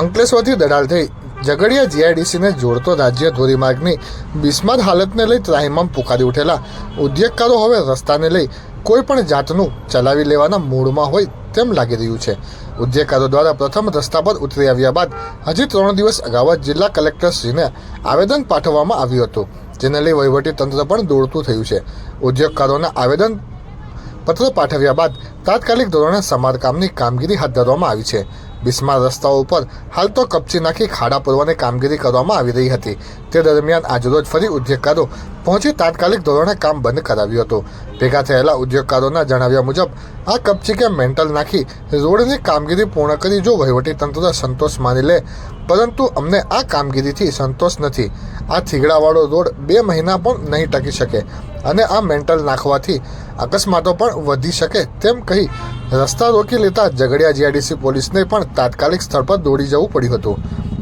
અંકલેશ્વરથી દડાલ થઈ ઝઘડિયા જીઆઈડીસીને જોડતો રાજ્ય ધોરીમાર્ગની બિસ્માર હાલતને લઈ ત્રાહિમામ પુકારી ઉઠેલા ઉદ્યોગકારો હવે રસ્તાને લઈ કોઈ પણ જાતનું ચલાવી લેવાના મૂડમાં હોય તેમ લાગી રહ્યું છે. ઉદ્યોગકારો દ્વારા પ્રથમ રસ્તા પર ઉતરી આવ્યા બાદ હજી ત્રણ દિવસ અગાઉ જિલ્લા કલેક્ટરશ્રીને આવેદન પાઠવવામાં આવ્યું હતું, જેને લઈ વહીવટી તંત્ર પણ દોડતું થયું છે. ઉદ્યોગકારોના આવેદન પત્ર પાઠવ્યા બાદ તાત્કાલિક ધોરણે સમારકામની કામગીરી હાથ ધરવામાં આવી છે. બિસ્માર રસ્તાઓ ઉપર હાલ તો કપચી નાખી ખાડા પૂરવાની કામગીરી કરવામાં આવી રહી હતી. તે દરમિયાન આજરોજ ફરી ઉદ્યોગકારો પહોંચી તાત્કાલિક ધોરણે કામ બંધ કરાવ્યું હતું. ભેગા થયેલા ઉદ્યોગકારોના જણાવ્યા મુજબ, આ કપચી કે મેન્ટલ નાખી રોડની કામગીરી પૂર્ણ કરી જો વહીવટી તંત્ર સંતોષ માની લે, પરંતુ અમને આ કામગીરીથી સંતોષ નથી. આ થીગડાવાળો રોડ બે મહિના પણ નહીં ટકી શકે. અને આ મેન્ટલ નાખવાથી અકસ્માતો પણ વધી શકે તેમ કહી રસ્તા રોકી લેતા ઝઘડિયા જીઆઈડીસી પોલીસને પણ તાત્કાલિક સ્થળ પર દોડી જવું પડ્યું હતું.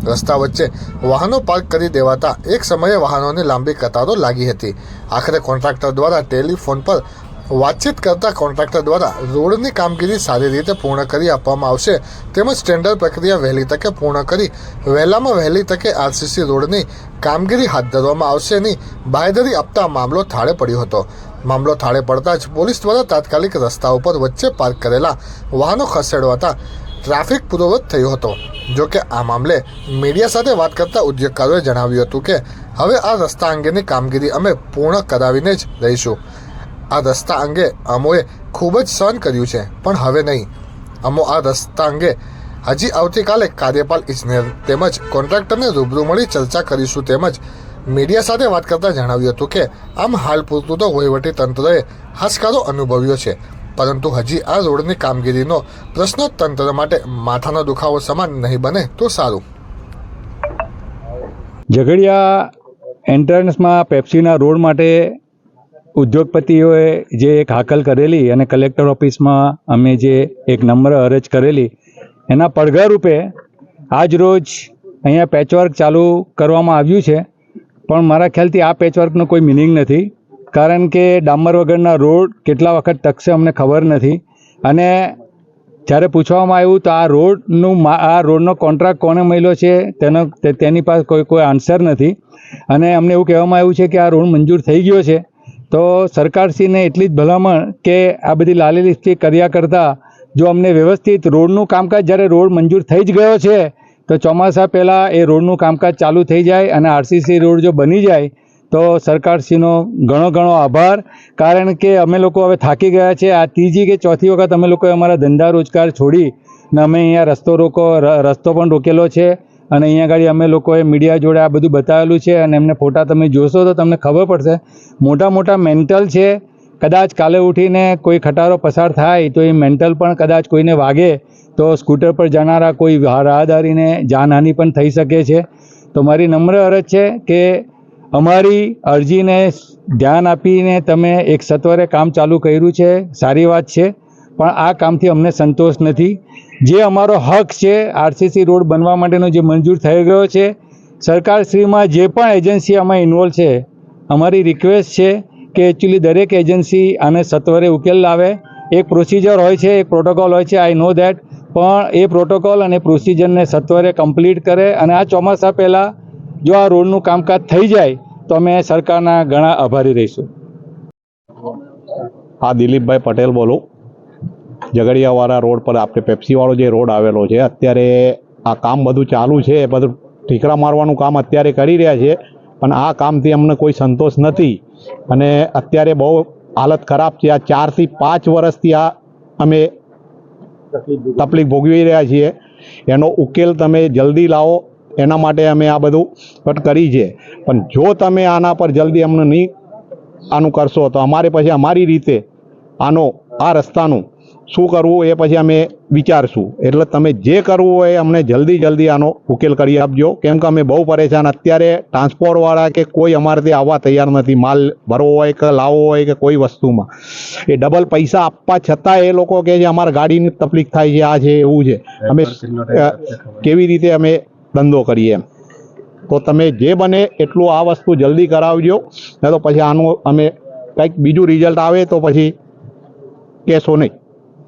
રસ્તા વચ્ચે વાહનો પાર્ક કરી દેવાતા એક સમયે વાહનોની લાંબી કતારો લાગી હતી. આખરે કોન્ટ્રાક્ટર દ્વારા ટેલિફોન પર વાતચીત કરતા કોન્ટ્રાક્ટર દ્વારા રોડની કામગીરી સારી રીતે પૂર્ણ કરી આપવામાં આવશે તેમજ ટેન્ડર પ્રક્રિયા વહેલી તકે પૂર્ણ કરી વહેલામાં વહેલી તકે આરસીસી રોડની કામગીરી હાથ ધરવામાં આવશેની બાંયધરી આપતા મામલો થાળે પડ્યો હતો. મામલો થાળે પડતા જ પોલીસ દ્વારા તાત્કાલિક રસ્તા ઉપર વચ્ચે પાર્ક કરેલા વાહનો ખસેડવાતા ટ્રાફિક પૂર્વવત થયો હતો. જો કે આ મામલે મીડિયા સાથે વાત કરતા ઉદ્યોગકારોએ જણાવ્યું હતું કે, હવે આ રસ્તા અંગેની કામગીરી અમે પૂર્ણ કરાવીને જ રહીશું. આ રસ્તા અંગે અમોએ ખૂબ જ સહન કર્યું છે, પણ હવે નહીં. અમો આ રસ્તા અંગે હજી આવતીકાલે કાર્યપાલ ઇજનેર તેમજ કોન્ટ્રાક્ટરને રૂબરૂ મળી ચર્ચા કરીશું તેમજ મીડિયા સાથે વાત કરતાં જણાવ્યું હતું કે, આમ હાલ પૂરતું તો વહીવટી તંત્રએ હાશકારો અનુભવ્યો છે, પરંતુ હજી આ રોડની કામગીરીનો પ્રશ્ન તંત્ર માટે માથાનો દુખાવો સમાન નહીં બને તો સારું. ઝઘડિયા એન્ટ્રન્સમાં પેપ્સીના રોડ માટે ઉદ્યોગપતિઓએ જે એક હાકલ કરેલી અને કલેક્ટર ઓફિસમાં અમે જે એક નમ્ર અરજ કરેલી, એના પડઘા રૂપે આજ રોજ અહીંયા પેચવર્ક ચાલુ કરવામાં આવ્યું છે. પણ મારા ખ્યાલથી આ પેચવર્કનો કોઈ મિનિંગ નથી, કારણ કે ડામર વગરના રોડ કેટલા વખત ટકશે અમને ખબર નથી. અને જ્યારે પૂછવામાં આવ્યું તો આ રોડનું આ રોડનો કોન્ટ્રાક્ટ કોને મળ્યો છે, તેનો તેની પાસે કોઈ કોઈ આન્સર નથી. અને અમને એવું કહેવામાં આવ્યું છે કે આ રોડ મંજૂર થઈ ગયો છે. તો સરકારશ્રીને એટલી જ ભલામણ કે આ બધી લાલી લીસ્ટી કર્યા કરતાં જો અમને વ્યવસ્થિત રોડનું કામકાજ, જ્યારે રોડ મંજૂર થઈ જ ગયો છે, તો ચોમાસા પહેલાં એ રોડનું કામકાજ ચાલુ થઈ જાય અને આરસીસી રોડ જો બની જાય, તો સરકારશ્રીનો ઘણો ઘણો આભાર. કારણ કે અમે લોકો હવે થાકી ગયા છે. આ ત્રીજી કે ચોથી વખત અમે લોકોએ અમારા ધંધા રોજગાર છોડી ને અમે અહીંયા રસ્તો રોકો રસ્તો પણ રોકેલો છે. અને અહીંયા આગળ અમે લોકોએ મીડિયા જોડે આ બધું બતાવેલું છે અને એમને ફોટા તમે જોશો તો તમને ખબર પડશે. મોટા મોટા મેન્ટલ છે, કદાચ કાલે ઉઠીને કોઈ ખટારો પસાર થાય તો એ મેન્ટલ પણ કદાચ કોઈને વાગે તો સ્કૂટર પર જનારા કોઈ રાહદારીને જાનહાનિ પણ થઈ શકે છે. તો મારી નમ્ર અરજ છે કે અમારી અરજીને ધ્યાન આપીને તમે એક સત્વરે કામ ચાલુ કર્યું છે, સારી વાત છે. પણ આ કામથી અમને સંતોષ નથી. જે અમારો હક છે, આરસીસી રોડ બનવા માટેનો જે મંજૂર થઈ ગયો છે, સરકારશ્રીમાં જે પણ એજન્સી આમાં ઇન્વોલ્વ છે, અમારી રિક્વેસ્ટ છે કે એકચ્યુઅલી દરેક એજન્સી આને સત્વરે ઉકેલ લાવે. એક પ્રોસિજર હોય છે, એક પ્રોટોકોલ હોય છે આઈ નો ધેટ પણ એ પ્રોટોકોલ અને પ્રોસિજરને સત્વરે કમ્પ્લીટ કરે અને આ ચોમાસા પહેલાં જો આ રોડનું કામકાજ થઈ જાય, તો અમે સરકારના ઘણા આભારી રહીશું. હા, દિલીપભાઈ પટેલ બોલું. ઝઘડિયાવાળા રોડ પર આપણે પેપ્સીવાળો જે રોડ આવેલો છે, અત્યારે આ કામ બધું ચાલુ છે બધું ઠીકરા મારવાનું કામ અત્યારે કરી રહ્યા છે, પણ આ કામથી અમને કોઈ સંતોષ નથી. અને અત્યારે બહુ હાલત ખરાબ છે, આ ચારથી પાંચ વર્ષથી આ અમે તકલીફ ભોગવી રહ્યા છીએ. એનો ઉકેલ તમે જલ્દી લાવો, એના માટે અમે આ બધું કટ કરી છે. પણ જો તમે આના પર જલ્દી અમને નહીં આનું કરશો, તો અમારે પછી અમારી રીતે આનો, આ રસ્તાનું શું કરવું એ પછી અમે વિચારશું. એટલે તમે જે કરવું હોય અમને જલ્દી જલ્દી આનો ઉકેલ કરી આપજો. કેમ કે અમે બહુ પરેશાન. અત્યારે ટ્રાન્સપોર્ટવાળા કે કોઈ અમારાથી આવવા તૈયાર નથી. માલ ભરવો હોય કે લાવવો હોય કે કોઈ વસ્તુમાં. એ ડબલ પૈસા આપવા છતાં એ લોકો કહે છે અમારા ગાડીની તકલીફ થાય છે આ છે એવું છે. અમે કેવી રીતે અમે ધંધો કરીએ એમ. તો તમે જે બને એટલું આ વસ્તુ જલ્દી કરાવજો. નહીં તો પછી આનું અમે કંઈક બીજું રિઝલ્ટ આવે તો પછી કહેશો નહીં.